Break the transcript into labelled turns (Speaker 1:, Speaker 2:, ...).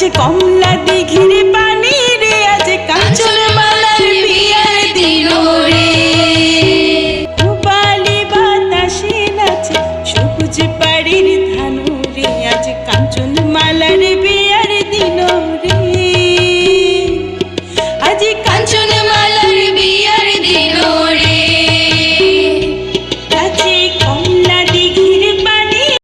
Speaker 1: ঝরছে কমলা দিঘির পানির